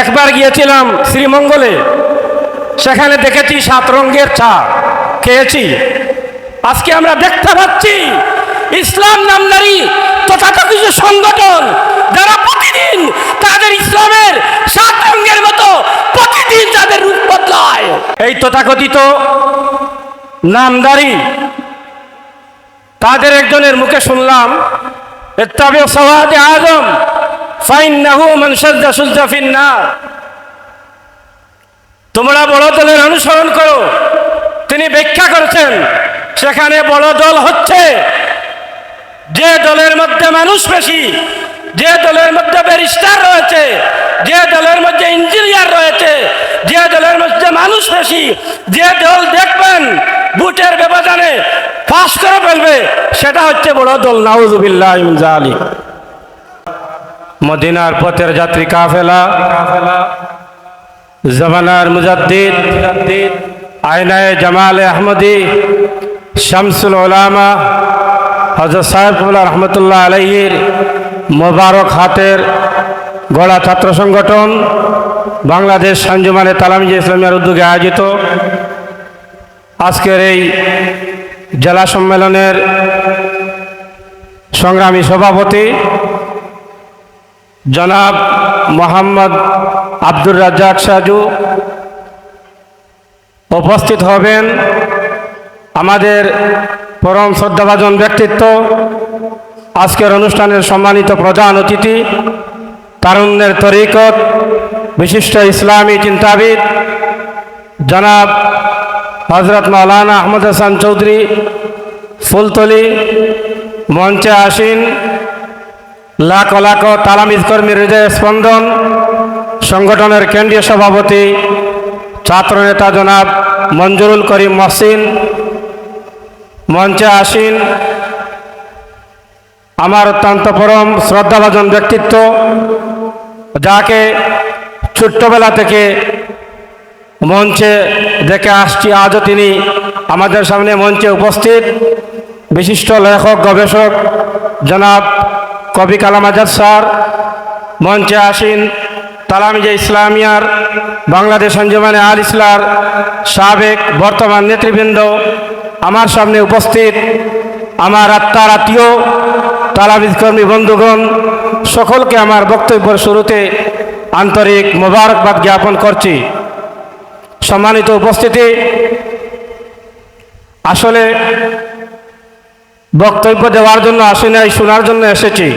একবার গিয়েছিলাম শ্রীমঙ্গলে। সেখানে দেখেছি সাত রঙের চা খেয়েছি। আজকে আমরা দেখতে পাচ্ছি ইসলাম নামদারি তথাকথিত সংগঠন যারা প্রতিদিন তাদের ইসলামের সাত রঙের মতো প্রতিদিন তাদের রূপ বদলায়। এই তথাকথিত নামদারি তাদের একজনের মুখে শুনলাম তবে সওয়াদে আজম। তোমরা বড় দলের অনুসরণ করো। তিনি ব্যাখ্যা করেছেন, সেখানে বড় দল হচ্ছে যে দলের মধ্যে মানুষ বেশি, যে দলের মধ্যে ব্যারিস্টার রয়েছে, যে দলের মধ্যে ইঞ্জিনিয়ার রয়েছে, যে দলের মধ্যে মানুষ বেশি, যে দল দেখবেন বুটের ব্যবধানে পাশ করে ফেলবে, সেটা হচ্ছে বড় দল। নাউজুবিল্লাহ জালি মদিনার পথের যাত্রী কাফেলা। জমানার মুজাদ্দিদ, আয়নায় জামালে আহমদি, শামসুল ওলামা হজরত সাহেবুল্লাহ রহমতুল্লাহ আলহির মোবারক হাতের গড়া ছাত্র সংগঠন বাংলাদেশ সঞ্জুমানে তালামিজ ইসলামিয়ার উদ্যোগে আয়োজিত। আজকের এই জেলা সম্মেলনের সংগ্রামী সভাপতি জনাব মোহাম্মদ আব্দুর রাজ্জাক সাজু উপস্থিত হবেন আমাদের পরম শ্রদ্ধাভাজন ব্যক্তিত্ব, আজকের অনুষ্ঠানের সম্মানিত প্রধান অতিথি, তারুণ্যের তরিকত, বিশিষ্ট ইসলামী চিন্তাবিদ, জনাব হজরত মাওলানা আহমদ হাসান চৌধুরী, ফুলতলি, মঞ্চে আসীন। লাখ লাখ তালামিজ কর্মীর হৃদয় স্পন্দন। সংগঠনের কেন্দ্রীয় সভাপতি ছাত্রনেতা জনাব মঞ্জুরুল করিম মহসিন, মঞ্চে আসীন আমার অত্যন্ত পরম শ্রদ্ধাভাজন ব্যক্তিত্ব, যাকে ছোট্টবেলা থেকে মঞ্চে দেখে আসছি, আজও তিনি আমাদের সামনে মঞ্চে উপস্থিত। বিশিষ্ট লেখক, গবেষক জনাব কবি কালাম আজাদ স্যার, মঞ্চে আসীন তালামিজে ইসলামিয়ার, বাংলাদেশ অঞ্জমানে আল ইসলার সাবেক বর্তমান নেতৃবৃন্দ আমার সামনে উপস্থিত, আমার আত্মার আত্মীয়, তালামিজ কর্মী বন্ধুগণ, সকলকে আমার বক্তব্যের শুরুতে আন্তরিক মোবারকবাদ জ্ঞাপন করছি। সম্মানিত উপস্থিতি, আসলে বক্তব্য দেওয়ার জন্য আসি নাই, শোনার জন্য এসেছি।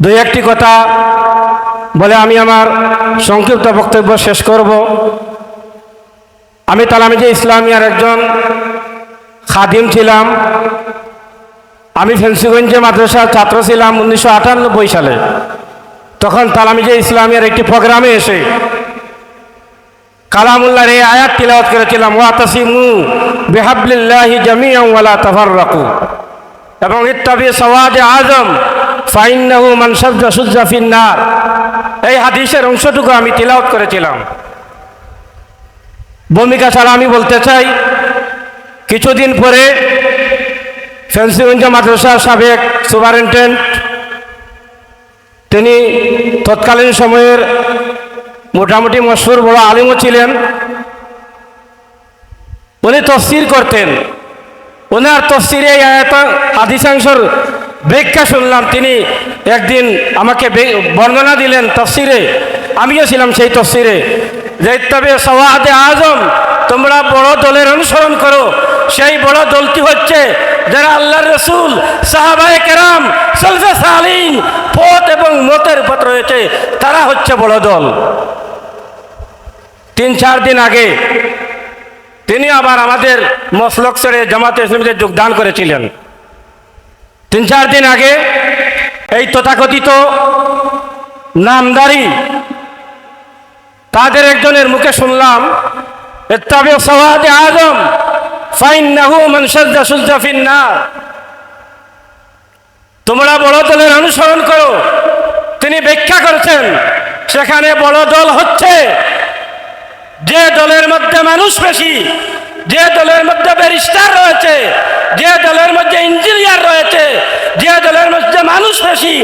দুই একটি কথা বলে আমি আমার সংক্ষিপ্ত বক্তব্য শেষ করব। আমি তালামিজে ইসলামিয়ার একজন খাদিম ছিলাম। আমি ফেন্সিগঞ্জে মাদ্রাসার ছাত্র ছিলাম উনিশশো আটানব্বই সালে। তখন তালামিজে ইসলামিয়ার একটি প্রোগ্রামে এসে কালামুল্লাহর এই আয়াত তিলাওয়াত করেছিলাম, ওয়াতাসিমু বিহাবলিল্লাহি জামিয়ান ওয়ালা তাফাররাকু। এবং ইত্তাবি সওয়াদে আজম, ফাইন্নাহু মান সাজ্জা সুজ্জা ফিন্নার। এই হাদিসের অংশটুকু আমি তিলাওয়াত করেছিলাম। ভূমিকা ছাড়া আমি বলতে চাই, কিছুদিন পরে ফেন্সিগঞ্জ মাদ্রাসার সাবেক সুপারিনটেন্ডেন্ট, তিনি তৎকালীন সময়ের মোটামুটি মশহুর বড় আলিমও ছিলেন। উনি তফসির করতেন। ওনার তফসিরে আদিশাংশর ব্যাখ্যা শুনলাম। তিনি একদিন আমাকে বর্ণনা দিলেন তফসিরে। আমিও ছিলাম সেই তফসিরে। যে, তবে সওয়াদে আজম, তোমরা বড় দলের অনুসরণ করো। সেই বড় দলটি হচ্ছে যারা আল্লাহর রসুল, সাহাবায়ে কেরাম, সলফে সালিন পথ এবং মতের পথ রয়েছে, তারা হচ্ছে বড় দল। তিন, চার দিন আগে তিনি আবার আমাদের মসলক ছেড়ে জামাতে ইসলামীতে যোগদান করেছিলেন। তিন, চার দিন আগে এই তথাকথিত নামদারি তাদের একজনের মুখে শুনলাম আজম সাজ্জা সুজ্জা ফিন্নার। তোমরা বড় দলের অনুসরণ করো, তিনি ব্যাখ্যা করেছেন, সেখানে বড় দল হচ্ছে যে দলের মধ্যে মানুষ বেশি, যে দলের মধ্যে ব্যারিস্টার রয়েছে, যে দলের মধ্যে ইঞ্জিনিয়ার রয়েছে, যে দলের মধ্যে মানুষ বেশি,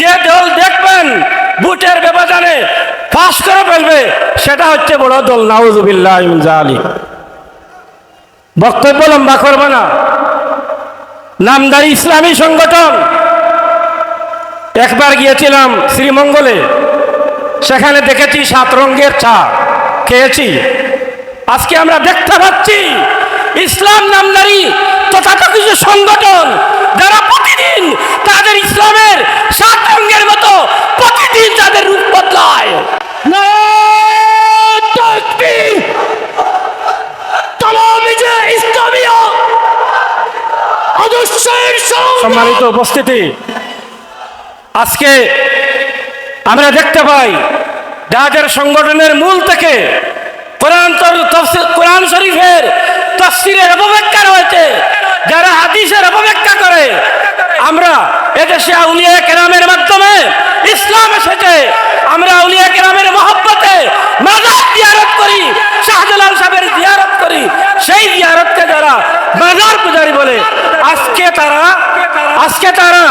যে দল দেখবেন বুটের ব্যবধানে পাশ করে ফেলবে, সেটা হচ্ছে বড় দল, নাউজুবিল্লাহ আলী বক্তব্য লম্বা করবে না। নামদারি ইসলামী সংগঠন, একবার গিয়েছিলাম শ্রীমঙ্গলে, সেখানে দেখেছি সাত রঙের চা খেয়েছি। আজকে আমরা দেখতে পাচ্ছি, ইসলাম নামদারি কিছু সংগঠন যারা প্রতিদিন তাদের ইসলামের সাত রঙের মতো প্রতিদিন তাদের রূপ বদলায়। সম্মানিত উপস্থিতি। আজকে আমরা দেখতে পাই যাদের সংগঠনের মূল থেকে কোরআন কোরআন শরীফের তফসিরের অপব্যাখ্যা রয়েছে। যারা হাদিসের অপব্যাখ্যা করে, আমরা এদেশে আউলিয়া কেরামের মাধ্যমে ইসলাম এসেছে। আমরা আউলিয়া কেরামের মহব্বতে মাজার জিয়ারত করি, শাহজালাল সাহেবের জিয়ারত করি। সেই জিয়ারতকে যারা মাজার পূজারি বলে, আজকে তারা আজকে তারা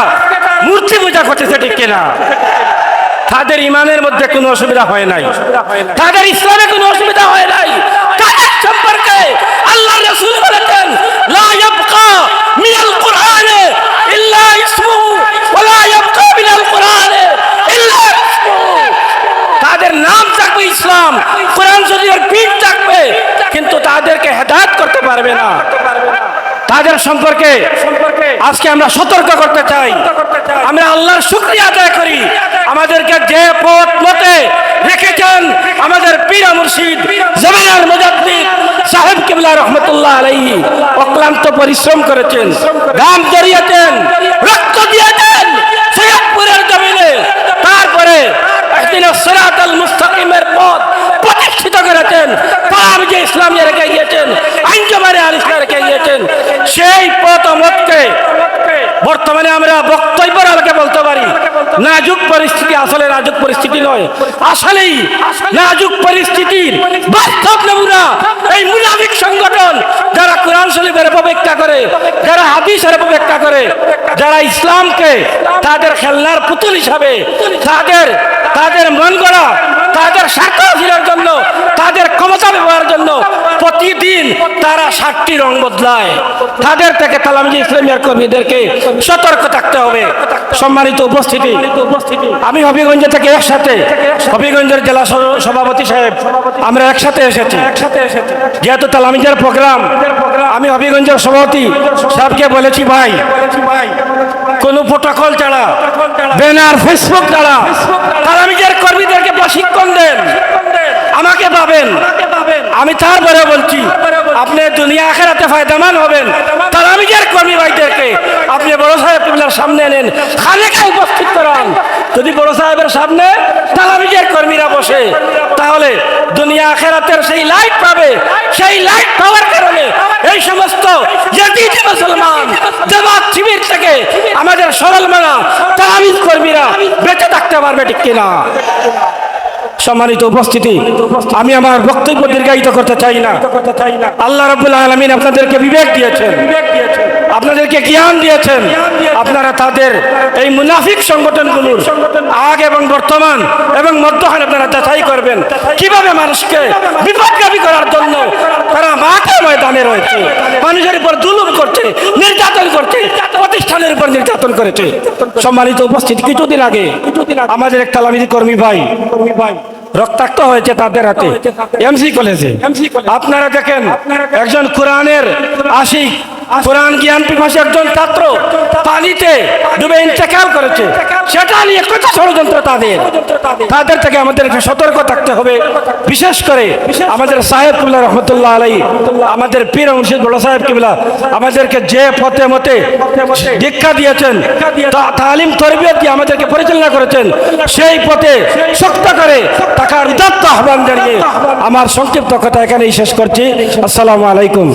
মূর্তি পূজা করতেছে ঠিক কিনা? তাদের ইমানের মধ্যে কোনো অসুবিধা হয় নাই। তাদের ইসলামে কোনো অসুবিধা হয় নাই। তাদের সম্পর্কে আল্লাহ রাসূল বলেছেন, লা ইয়াবকা মিনাল কুরআনে ইল্লা ইসমুহু ওয়া লা ইয়াবকা মিনাল কুরআনে ইল্লা তাদের নাম থাকবে ইসলাম, কোরআন শরীফের পিঠ থাকবে, কিন্তু তাদেরকে হেদায়েত করতে পারবে না। তাদের সম্পর্কে সম্পর্কে আজকে আমরা সতর্ক করতে চাই। আমরা আল্লাহর শুক্রিয়া আদায় করি। আমাদেরকে যে পথ মতে রেখেছেন আমাদের পীরা মুর্শিদ জমিনার মুজাদ্দিদ সাহেব কিবলা রহমতুল্লাহ আলাইহি অক্লান্ত পরিশ্রম করেছেন। দাম জড়িয়েছেন রক্ত দিয়েছেন সৈয়দপুরের জমিনে তারপরে একদিন সিরাত আল মুস্তাকিমের পথ প্রতিষ্ঠিত করেছেন তার যে ইসলামী রেখে গিয়েছেন আইনজমানে আল ইসলাম রেখে গিয়েছেন সেই পথ মতকে বর্তমানে আমরা বক্তব্যের আলোকে বলতে পারি? নাজুক পরিস্থিতি আসলে নাজুক পরিস্থিতি নয়। আসলেই নাজুক পরিস্থিতির বাস্তব নমুনা এই মুনাফিক সংগঠন যারা কোরআন শরীফের অপব্যাখ্যা করে, যারা হাদিসের অপব্যাখ্যা করে, যারা ইসলামকে তাদের খেলনার পুতুল হিসাবে তাদের তাদের মন গড়া তাদের স্বার্থ হাসিলের জন্য তাদের ক্ষমতা ব্যবহারের জন্য প্রতিদিন তারা ষাটটি রং বদলায়। তাদের থেকে তালামজি ইসলামিয়ার কর্মীদেরকে সতর্ক থাকতে হবে। সম্মানিত উপস্থিতি, আমি হবিগঞ্জ থেকে একসাথে হবিগঞ্জের জেলা সভাপতি সাহেব, আমরা একসাথে এসেছি। যেহেতু তালামিজের প্রোগ্রাম, আমি হবিগঞ্জের সভাপতি সাহেবকে বলেছি, ভাই, কোনো প্রোটোকল ছাড়া ব্যানার ফেসবুক ছাড়া তালামিজের কর্মীদেরকে প্রশিক্ষণ দেন। আমাকে পাবেন। আমি তারপরে বলছি, আপনি দুনিয়া আখেরাতে ফায়দামান হবেন। তালামিজের কর্মী ভাইদেরকে, আপনি বড় সাহেব সামনে এনেন খালেকা উপস্থিত করান। যদি বড় সাহেবের সামনে তালামিজের কর্মীরা বসে, তাহলে দুনিয়া আখেরাতের সেই লাইট পাবে। সেই লাইট পাওয়ার কারণে এই সমস্ত মুসলমান, জামাত, শিবির থেকে আমাদের সরল মানা তালামিজ কর্মীরা বেঁচে থাকতে পারবে ঠিক কিনা? সম্মানিত উপস্থিতি, আমি আমার বক্তব্য দীর্ঘায়িত করতে চাই না। আল্লাহ রবুল আলমিন আপনাদেরকে বিবেক দিয়েছেন। আপনাদেরকে জ্ঞান দিয়েছেন। আপনারা তাদের এই মুনাফিক সংগঠনগুলোর আগ এবং বর্তমান এবং মধ্যখানে আপনারা যাচাই করবেন। কীভাবে মানুষকে বিপদগামী করার জন্য তারা মাঠে ময়দানে রয়েছে, মানুষের উপর জুলুম করছে, নির্যাতন করছে, প্রতিষ্ঠানের উপর নির্যাতন করেছে। সম্মানিত উপস্থিত, কিছুদিন আগে আমাদের এক তালামিদি কর্মী ভাই কর্মী ভাই রক্তাক্ত হয়েছে তাদের হাতে। এমসি কলেজে আপনারা দেখেন। একজন কোরআনের আশিক কোরআন জ্ঞান পিপাসী একজন ছাত্র? পানিতে ডুবে ইন্তেকাল করেছে। সেটা নিয়ে কত ষড়যন্ত্র তাদের? তাদের থেকে আমাদেরকে সতর্ক থাকতে হবে। বিশেষ করে আমাদের সাহেব কিবলা রহমতুল্লাহ আলাই আমাদের পীর মুর্শিদ বড় সাহেব কিবলা, আমাদেরকে যে পথে মতে দীক্ষা দিয়েছেন তালিম তরবিয়ত দিয়ে আমাদেরকে পরিচালনা করেছেন, সেই পথে শক্ত করে টাকার উদাত্ত আহ্বান জানিয়ে আমার সংক্ষিপ্ত কথা এখানেই শেষ করছি। আসসালামু আলাইকুম।